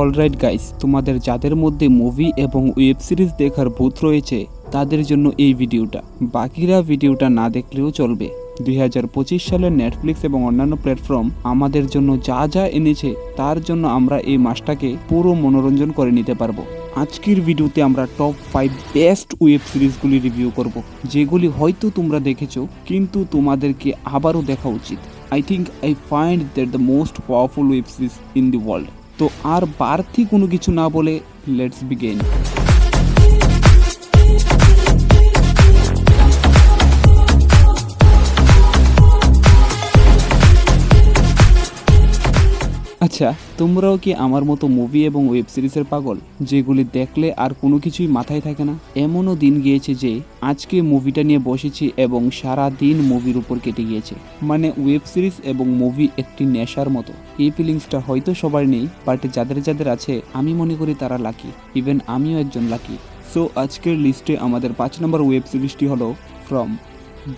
Alright guys, তোমাদের যাদের মধ্যে মুভি এবং ওয়েব সিরিজ দেখার ভূত রয়েছে, তাদের জন্য এই ভিডিওটা। বাকিরা ভিডিওটা না দেখলেও চলবে। দুই সালের নেটফ্লিক্স এবং অন্যান্য প্ল্যাটফর্ম আমাদের জন্য যা যা এনেছে, তার জন্য আমরা এই মাসটাকে পুরো মনোরঞ্জন করে নিতে পারব। আজকের ভিডিওতে আমরা টপ ফাইভ বেস্ট ওয়েব সিরিজগুলি রিভিউ করব, যেগুলি হয়তো তোমরা দেখেছ, কিন্তু তোমাদেরকে আবারও দেখা উচিত। I think I find that the most powerful web series in the world তো আর বাড়তি কোনো কিছু না বলে লেটস বিগেন আচ্ছা তোমরাও কি আমার মতো মুভি এবং ওয়েব সিরিজের পাগল, যেগুলি দেখলে আর কোনো কিছুই মাথায় থাকে না? এমনও দিন গিয়েছে যে, আজকে মুভিটা নিয়ে বসেছি এবং সারা দিন মুভির উপর কেটে গিয়েছে। মানে ওয়েব সিরিজ এবং মুভি একটি নেশার মতো। এই ফিলিংসটা হয়তো সবার নেই বাট যাদের যাদের আছে, আমি মনে করি তারা লাকি ইভেন আমিও একজন লাকি সো আজকের লিস্টে আমাদের পাঁচ নম্বর ওয়েব সিরিজটি হলো ফ্রম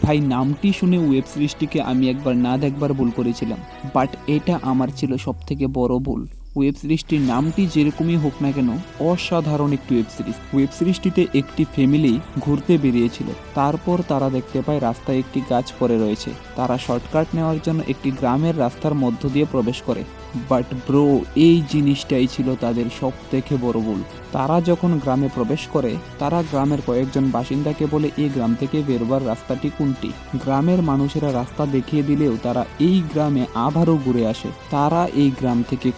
ভাই, নামটি শুনে ওয়েব সিরিজটিকে আমি একবার না দেখবার ভুল করেছিলাম বাট এটা আমার ছিল সবথেকে বড় ভুল। ওয়েব সিরিজটির নামটি যেরকমই হোক না কেন, অসাধারণ একটি ওয়েব সিরিজ। ওয়েব সিরিজটিতে একটি ফ্যামিলি ঘুরতে বেরিয়েছিল। তারপর তারা দেখতে পায় রাস্তায় একটি গাছ পড়ে রয়েছে। তারা শর্টকাট নেওয়ার জন্য একটি গ্রামের রাস্তার মধ্য দিয়ে প্রবেশ করে। বাট ব্রো, এই জিনিসটাই ছিল তাদের সব থেকে বড় ভুল। তারা যখন গ্রামে প্রবেশ করে, তারা গ্রামের কয়েকজন বাসিন্দাকে বলে এই গ্রাম থেকে বেরোবার রাস্তাটি কোনটি? গ্রামের মানুষেরা রাস্তা দেখিয়ে দিলেও তারা এই গ্রামে আবারও ঘুরে আসে। তারা এই গ্রাম থেকে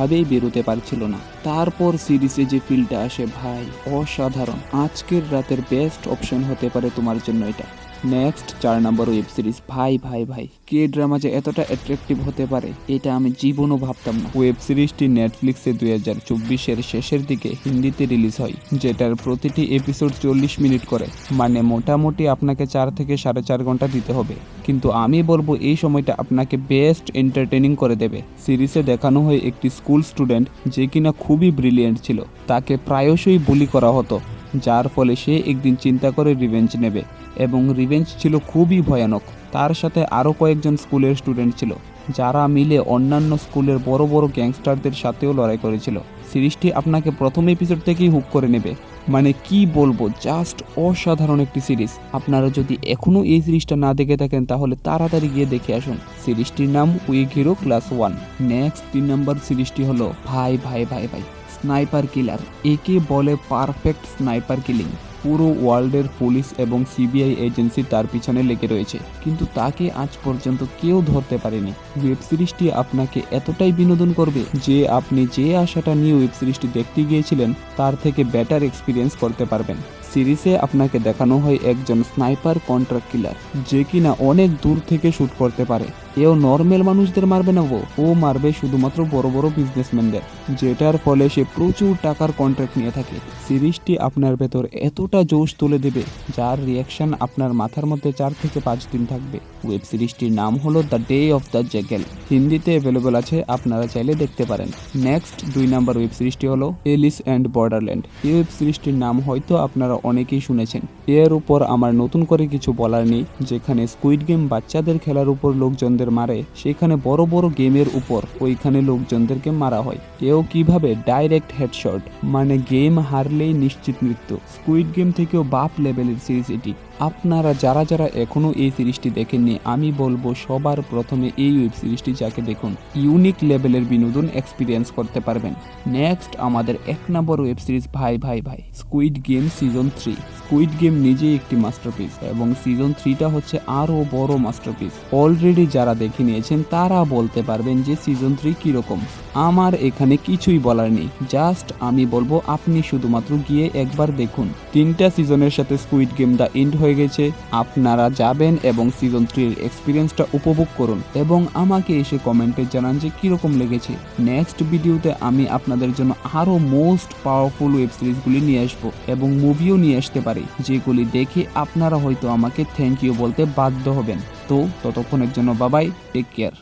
কোনোভাবেই বেরোতে পারছিল না। তারপর সিরিজে যে ফিল্ডটা আসে, ভাই, অসাধারণ। আজকের রাতের বেস্ট অপশন হতে পারে তোমার জন্য এটা। নেক্সট চার নম্বর ওয়েব সিরিজ ভাই ভাই ভাই, কে ড্রামা যে এতটা অ্যাট্রাকটিভ হতে পারে, এটা আমি জীবনও ভাবতাম না। ওয়েব সিরিজটি নেটফ্লিক্সে দুই হাজার চব্বিশের শেষের দিকে হিন্দিতে রিলিজ হয়, যেটার প্রতিটি এপিসোড চল্লিশ মিনিট করে। মানে মোটামুটি আপনাকে চার থেকে সাড়ে চার ঘণ্টা দিতে হবে। কিন্তু আমি বলব এই সময়টা আপনাকে বেস্ট এন্টারটেনিং করে দেবে। সিরিজে দেখানো হয় একটি স্কুল স্টুডেন্ট যে কিনা খুবই ব্রিলিয়েন্ট ছিল, তাকে প্রায়শই বুলি করা হতো। যার ফলে সে একদিন চিন্তা করে রিভেঞ্জ নেবে এবং রিভেঞ্জ ছিল খুবই ভয়ানক। তার সাথে আরও কয়েকজন স্কুলের স্টুডেন্ট ছিল, যারা মিলে অন্যান্য স্কুলের বড় বড় গ্যাংস্টারদের সাথেও লড়াই করেছিল। সিরিজটি আপনাকে প্রথম এপিসোড থেকেই হুক করে নেবে। মানে কি বলব জাস্ট অসাধারণ একটি সিরিজ। আপনারা যদি এখনও এই সিরিজটা না দেখে থাকেন, তাহলে তাড়াতাড়ি গিয়ে দেখে আসুন। সিরিজটির নাম weak hero class one next তিন নম্বর সিরিজটি হলো, ভাই ভাই ভাই ভাই। Sniper killer. একে বলে পারফেক্ট স্নাইপার কিলিং। পুরো ওয়ার্ল্ডের পুলিশ এবং সিবিআই এজেন্সি তার পিছনে লেগে রয়েছে। কিন্তু তাকে আজ পর্যন্ত কেউ ধরতে পারেনি। ওয়েব সিরিজটি আপনাকে এতটাই বিনোদন করবে যে আপনি যে আশাটা নিয়ে ওয়েব সিরিজটি দেখতে গিয়েছিলেন, তার থেকে বেটার এক্সপিরিয়েন্স করতে পারবেন। সিরিজে আপনাকে দেখানো হয় একজন স্নাইপার কন্ট্রাক্ট কিলার, যে কিনা অনেক দূর থেকে শ্যুট করতে পারে। এও নর্মাল মানুষদের মারবে না ও ও মারবে শুধুমাত্র বড় বড় বিজনেসম্যানদের যেটার ফলে সে প্রচুর টাকার কন্ট্রাক্ট নিয়ে থাকে। সিরিজটি আপনার ভেতর এতটা জোশ তুলে দেবে, যার রিয়াকশন আপনার মাথার মধ্যে চার থেকে পাঁচ দিন থাকবে। ওয়েব সিরিজটির নাম হলো the day of the jackal হিন্দিতে অ্যাভেলেবল আছে, আপনারা চাইলে দেখতে পারেন। নেক্সট দুই নাম্বার ওয়েব সিরিজটি হলো এলিস অ্যান্ড বর্ডারল্যান্ড। এই ওয়েব সিরিজটির নাম হয়তো আপনারা অনেকেই শুনেছেন। এর উপর আমার নতুন করে কিছু বলার নেই, যেখানে স্কুইড গেম বাচ্চাদের খেলার উপর লোকজনদের মারে, সেখানে বড় বড় গেমের উপর ওইখানে লোকজনদেরকে মারা হয়। এও কীভাবে ডাইরেক্ট হেডশট মানে গেম হারলেই নিশ্চিত মৃত্যু। স্কুইড গেম থেকেও বাপ লেভেলের সিরিজ এটি। আপনারা যারা যারা এখনও এই সিরিজটি দেখেননি, আমি বলব সবার প্রথমে এই ওয়েব সিরিজটি যাকে দেখুন ইউনিক লেভেলের বিনোদন এক্সপিরিয়েন্স করতে পারবেন। নেক্সট আমাদের এক নম্বর ওয়েব সিরিজ ভাই ভাই ভাই squid game season three squid game নিজেই একটি মাস্টারপিস এবং সিজন থ্রিটা হচ্ছে আরও বড় মাস্টারপিস অলরেডি যারা দেখে নিয়েছেন, তারা বলতে পারবেন যে সিজন থ্রি কীরকম। আমার এখানে কিছুই বলার নেই। জাস্ট আমি বলব, আপনি শুধুমাত্র গিয়ে একবার দেখুন। তিনটা সিজনের সাথে স্কুইড গেম দা এন্ড হয়ে গেছে। আপনারা যাবেন এবং সিজন থ্রির এক্সপিরিয়েন্সটা উপভোগ করুন এবং আমাকে এসে কমেন্টে জানান যে কীরকম লেগেছে। নেক্সট ভিডিওতে আমি আপনাদের জন্য আরও মোস্ট পাওয়ারফুল ওয়েব সিরিজগুলি নিয়ে আসব এবং মুভিও নিয়ে আসতে পারি, যেগুলি দেখে আপনারা হয়তো আমাকে থ্যাংক ইউ বলতে বাধ্য হবেন। তো ততক্ষণের জন্য বাবাই টেক কেয়ার